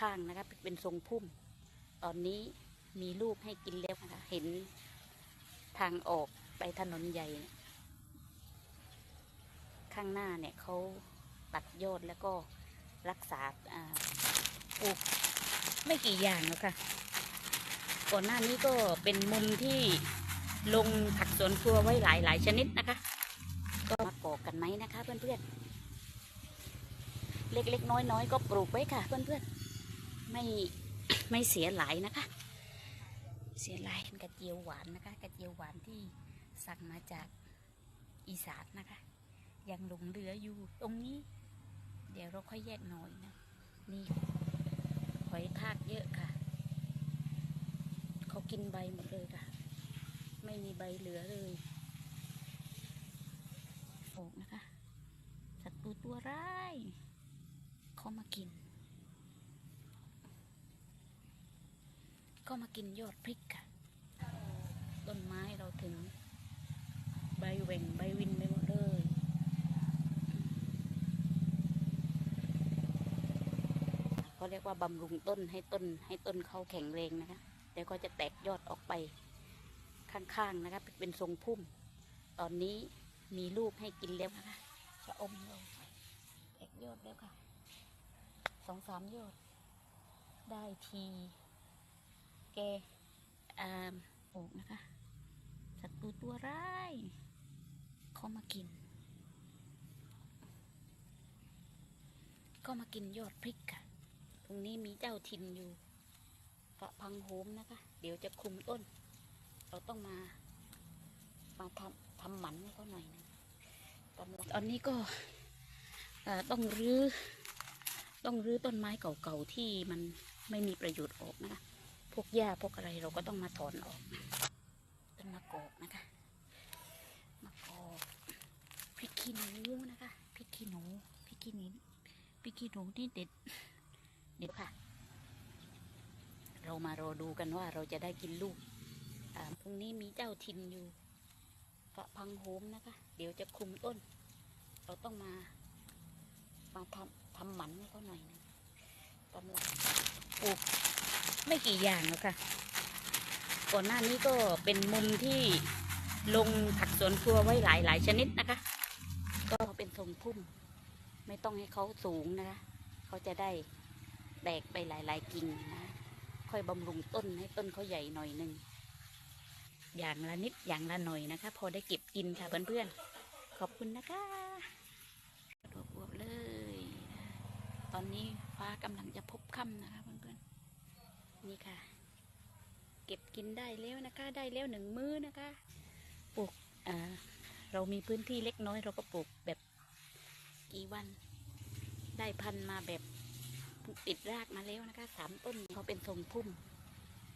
ข้างๆนะคะเป็นทรงพุ่ม ตอนนี้มีลูกให้กินแล้วนะคะเห็นทางออกไปถนนใหญ่ ข้างหน้าเนี่ยเขาตัดยอดแล้วก็รักษาปลูกไม่กี่อย่างแล้วค่ะ ก่อนหน้านี้ก็เป็นมุมที่ลงผักสวนครัวไว้หลายหลายชนิดนะคะ ก็มาก่อกันไหมนะคะเพื่อนๆเล็กๆน้อยๆก็ปลูกไว้ค่ะเพื่อนๆ ไม่ไม่เสียหลายนะคะ เสียหลายเป็นกระเจียวหวานนะคะ กระเจียวหวานที่สั่งมาจากอีสานนะคะ ยังหลงเหลืออยู่ตรงนี้ เดี๋ยวเราค่อยแยกหน่อยนะ นี่หอยทากเยอะค่ะ เขากินใบหมดเลยค่ะ ไม่มีใบเหลือเลยโอกนะคะศัตรูตัวร้ายเขามากิน ก็มากินยอดพริกค่ะ ต้นไม้เราถึง ใบเหว่งใบวินไปหมดเลยเขาเรียกว่าบำรุงต้นให้ต้น ให้ต้นเขาแข็งแรงนะคะเดี๋ยวก็จะแตกยอดออกไปข้างๆนะคะเป็นทรงพุ่ม ตอนนี้มีลูกให้กินแล้วนะคะชะอมเราแตกยอดแล้วค่ะสองสามยอด ได้ที แกอ่าปลูกนะคะศัตรูตัวร้ายเขามากิน ก็มากินยอดพริกค่ะ ตรงนี้มีเจ้าถิ่นอยู่กระพังโหมนะคะ เดี๋ยวจะคุมต้น เราต้องมา มาทำทำหมันให้เขาหน่อยนึงตอนนี้ก็ต้องรื้อต้องรื้อต้นไม้เก่าๆที่มันไม่มีประโยชน์ออกนะคะ พวกหญ้าพวกอะไรเราก็ต้องมาถอนออกต้นมะกอกนะคะมะกอกพริกขี้หนูนะคะพริกขี้หนูพริกขี้หนูพริกขี้หนูนี่เด็ดเด็ดค่ะ เรามารอดูกันว่าเราจะได้กินลูกอ่าตรงนี้มีเจ้าทินอยู่กระพังโหมนะคะ เดี๋ยวจะคุมต้น เราต้องมา มาทำทำหมันให้เขาหน่อยนึงกำลังปลูก ไม่กี่อย่างแล้วค่ะ ก่อนหน้านี้ก็เป็นมุมที่ลงผักสวนครัวไว้หลายหลายชนิดนะคะ ก็เป็นทรงพุ่ม ไม่ต้องให้เขาสูงนะคะเขาจะได้แตกไปหลายๆกิ่งนะค่อยบำรุงต้นให้ต้นเขาใหญ่หน่อยหนึ่งอย่างละนิดอย่างละหน่อยนะคะ พอได้เก็บกินค่ะเพื่อนๆขอบคุณนะคะดอกบวบเลย ตอนนี้ฟ้ากำลังจะพบค่ำนะคะ นี่ค่ะ เก็บกินได้แล้วนะคะ ได้แล้วหนึ่งมื้อนะคะปลูกอ่าเรามีพื้นที่เล็กน้อย เราก็ปลูกแบบกี่วัน ได้พันมาแบบติดรากมาแล้วนะคะสามต้นเขาเป็นทรงพุ่ม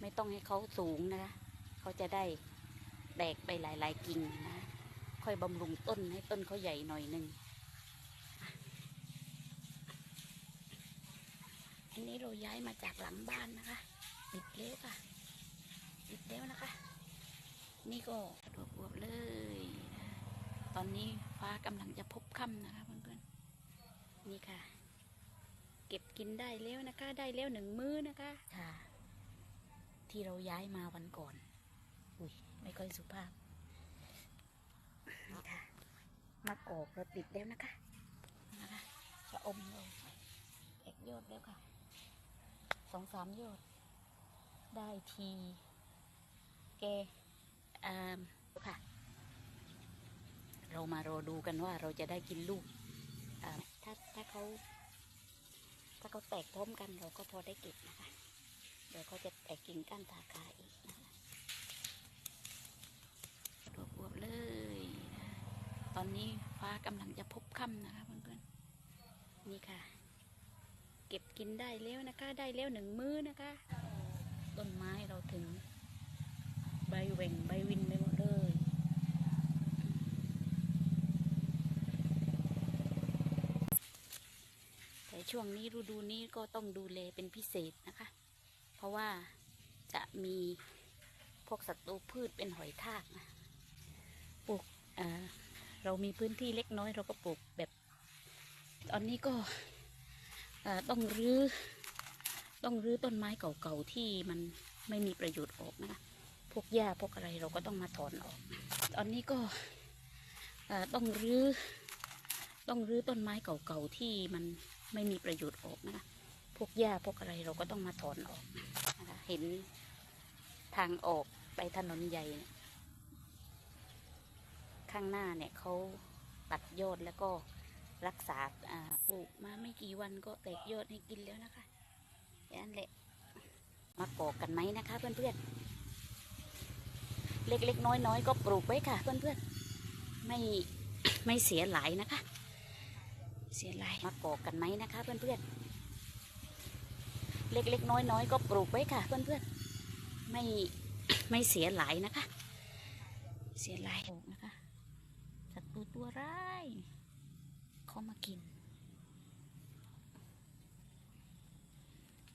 ไม่ต้องให้เขาสูงนะคะเขาจะได้แตกไปหลาย ๆ กิ่งนะ ค่อยบำรุงต้นให้ต้นเขาใหญ่หน่อยหนึ่งอันนี้เราย้ายมาจากหลังบ้านนะคะ ติดเล้วค่ะติดแล้วนะคะ นี่ก็ดอกบวบเลยนะตอนนี้ฟ้ากำลังจะพบค่ำนะคะเพื่อนๆนี่ค่ะ เก็บกินได้แล้วนะคะ ได้แล้วหนึ่งมื้อนะคะค่ะ ที่เราย้ายมาวันก่อน อุ้ยไม่ค่อยสุภาพนี่ค่ะมะกอกเราติดแล้วนะคะนะคะชะอมเราแตกยอดแล้วค่ะสองสามยอด ได้ทีแกอ่าค่ะ เรามารอดูกันว่าเราจะได้กินลูกถ้าถ้าเขาถ้าเขาแตกพร้อมกันเราก็พอได้เก็บนะคะ เดี๋ยวเขาจะแตกกิ่งก้านสาขาอีกนะคะดอกบวบเลยนะตอนนี้ฟ้ากำลังจะพบค่ำนะคะเพื่อนๆนี่ค่ะ เก็บกินได้แล้วนะคะ ได้แล้วหนึ่งมื้อนะคะ ต้นไม้เราถึงใบเหว่งใบวินไปหมดเลยแต่ช่วงนี้ฤดูนี้ก็ต้องดูแลเป็นพิเศษนะคะ เพราะว่าจะมีพวกศัตรูพืชเป็นหอยทากนะปลูกอ่าเรามีพื้นที่เล็กน้อยเราก็ปลูกแบบ ตอนนี้ก็ต้องรื้อ ต้องรื้อต้นไม้เก่าๆที่มันไม่มีประโยชน์ออกนะคะ พวกหญ้าพวกอะไรเราก็ต้องมาถอนออก ตอนนี้ก็ต้องรื้อต้องรื้อต้นไม้เก่าๆที่มันไม่มีประโยชน์ออกนะคะ พวกหญ้าพวกอะไรเราก็ต้องมาถอนออกนะคะเห็นทางออกไปถนนใหญ่ ข้างหน้าเนี่ยเขาตัดยอดแล้วก็รักษาปลูกมาไม่กี่วันก็แตกยอดให้กินแล้วนะคะ อย่างนั้นแหละ มากอกกันไหมนะคะ เพื่อนๆ เล็กๆ น้อยๆ ก็ปลูกไว้ค่ะ เพื่อนๆ ไม่ไม่เสียหลายนะคะ เสียหลายมากอกกันไหมนะคะ เพื่อนๆ เล็กๆ น้อยๆ ก็ปลูกไว้ค่ะ เพื่อนๆ ไม่ไม่เสียหลายนะคะ เสียหลายนะคะศัตรูตัวร้ายเขามากิน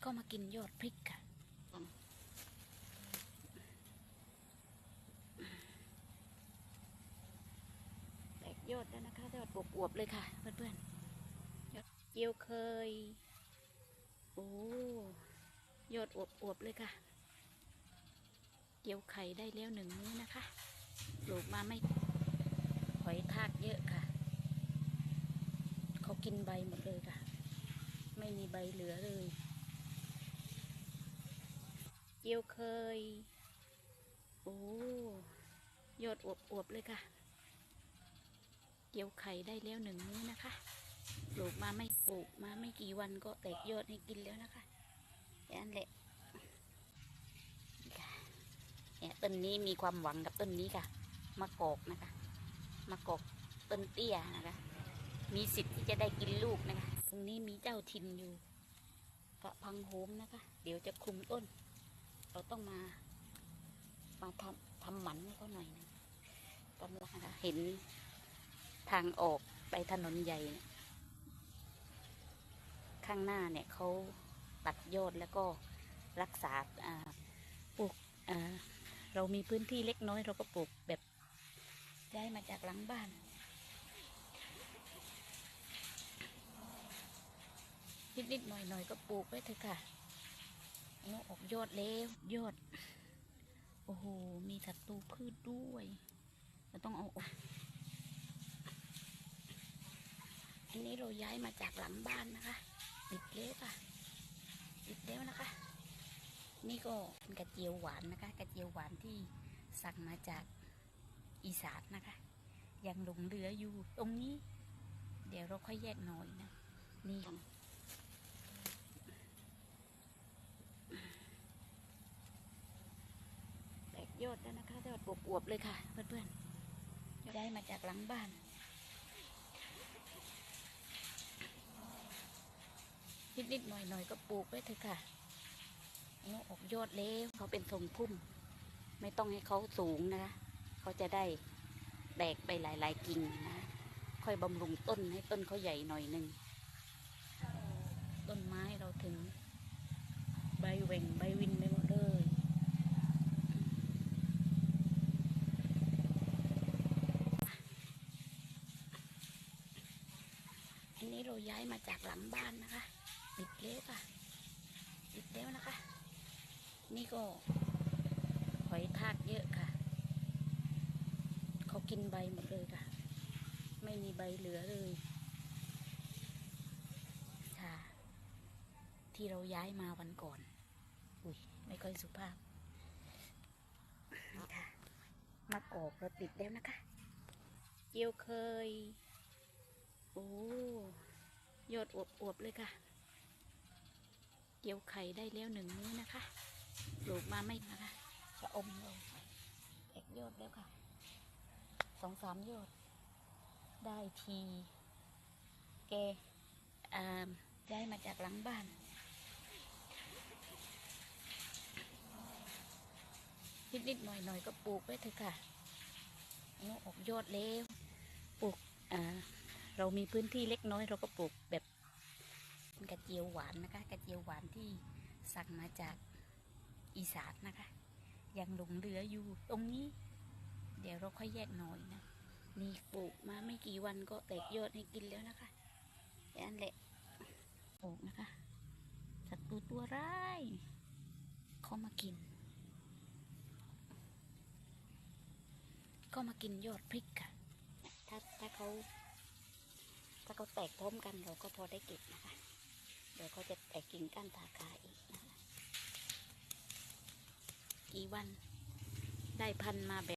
ก็มากินยอดพริกค่ะ แตกยอดแล้วนะคะยอดอวบๆเลยค่ะเพื่อนๆยอดเจียวเคย โอ้ยอดอวบๆเลยค่ะเจียวไข่ได้แล้วหนึ่งมื้อนะคะปลูกมาไม่หอยทากเยอะค่ะ เขากินใบหมดเลยค่ะ ไม่มีใบเหลือเลย เจียวเคย โอ้ยอดอวบๆเลยค่ะ เกี่ยวไข่ได้แล้วหนึ่งมื้อนะคะ ปลูกมาไม่ปลูกมาไม่กี่วันก็แตกยอดให้กินแล้วนะคะอย่างนั้นแหละเนี่ยต้นนี้มีความหวังกับต้นนี้ค่ะมะกอกนะคะมะกอกต้นเตี้ยนะคะ มีสิทธิ์ที่จะได้กินลูกนะคะ ตรงนี้มีเจ้าถิ่นอยู่กระพังโหมนะคะ เดี๋ยวจะคุมต้น เราต้องมา มาทำทำหมันให้เขาหน่อยนึงกำลังนะคะเห็นทางออกไปถนนใหญ่ ข้างหน้าเนี่ยเขาตัดยอดแล้วก็รักษาปลูกเรามีพื้นที่เล็กน้อย เราก็ปลูกแบบย้ายมาจากหลังบ้านนิดๆหน่อยๆก็ปลูกไว้เถอะค่ะ เอาออกยอดแล้วยอด โอ้โห มีศัตรูพืชด้วยเราต้องเอาออกอันนี้เราย้ายมาจากหลังบ้านนะคะติดแล้วค่ะติดแล้วนะคะ นี่ก็เป็นกระเจียวหวานนะคะ กระเจียวหวานที่สั่งมาจากอีสานนะคะ ยังหลงเหลืออยู่ตรงนี้ เดี๋ยวเราค่อยแยกหน่อยนะ นี่ค่ะแตกยอดแล้วนะคะย อดอวบๆเลยค่ะ เพื่อนๆย้มาจากหลังบ้านนิดๆหน่อยๆก็ปลูกไว้เถอะค่ะเอาออกยอดแล้วเขาเป็นทรงพุ่ม ไม่ต้องให้เขาสูงนะคะเขาจะได้แตกไปหลายๆกิ่งนะ ค่อยบำรุงต้นให้ต้นเขาใหญ่หน่อยหนึ่ง ต้นไม้เราถึงใบเหว่งใบวินไปหมดเลย อั นี้เราย้ายมาจากหลังบ้านนะคะติดแล้วค่ะติดแล้วนะคะ นี่ก็หอยทากเยอะค่ะ เขากินใบหมดเลยค่ะ ไม่มีใบเหลือเลยค่ะ ที่เราย้ายมาวันก่อน อุ้ยไม่ค่อยสุภาพค่ะมากอกเราติดแล้วนะคะ เจียวเคย โอ้ ยอดอวบๆเลยค่ะ เกี่ยวไข่ได้แล้วหนึ่งมื้อนะคะปลูกมาไม่นะคะ จะอมเลยแตกยอดแล้วค่ะสองสามยอด ได้ทีแกย้ายมาจากหลังบ้านนิดๆหน่อยๆก็ปลูกไว้เถอะค่ะเอาออกยอดแล้วปลูกอ่า เรามีพื้นที่เล็กน้อยเราก็ปลูกแบบกระเจียวหวานนะคะ กระเจียวหวานที่สั่งมาจากอีสานนะคะ ยังหลงเหลืออยู่ตรงนี้ เดี๋ยวเราค่อยแยกหน่อยนะนี่ปลูกมาไม่กี่วันก็แตกยอดให้กินแล้วนะคะอันแหละปลูกนะคะศัตรูตัวตัวร้ายเขามากินก็มากินยอดพริกค่ะ ถ้าถ้าเขา ถ้าเขาแตกพร้อมกันเราก็พอได้เก็บนะคะ เดี๋ยวเขาจะแตกกิ่งก้านสาขาอีกนะคะกี่วันได้พันมาแบบ